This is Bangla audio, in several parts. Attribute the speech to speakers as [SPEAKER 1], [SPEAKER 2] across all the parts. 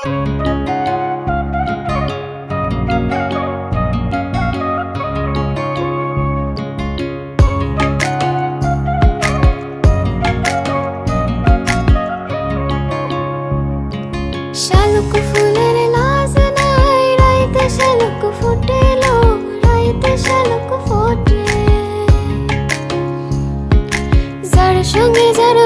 [SPEAKER 1] শালুক ফুলের লাজ নাই রাইতে শালুক ফুটেলো রাইতে শালুক ফোটে। যার সঙ্গে যার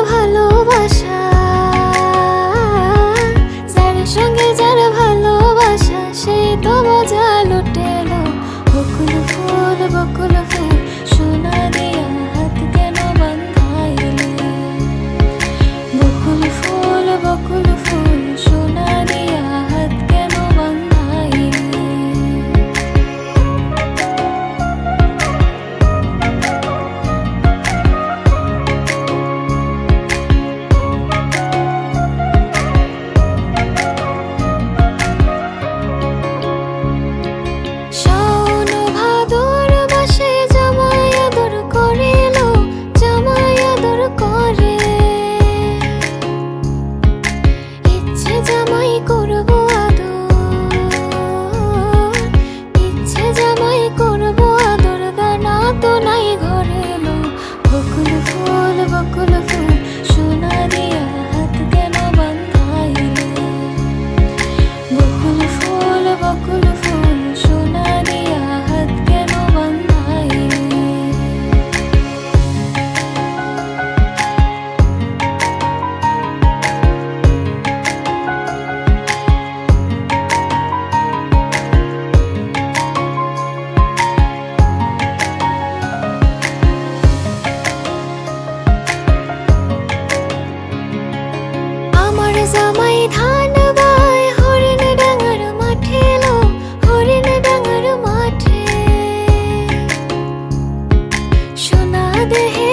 [SPEAKER 1] baby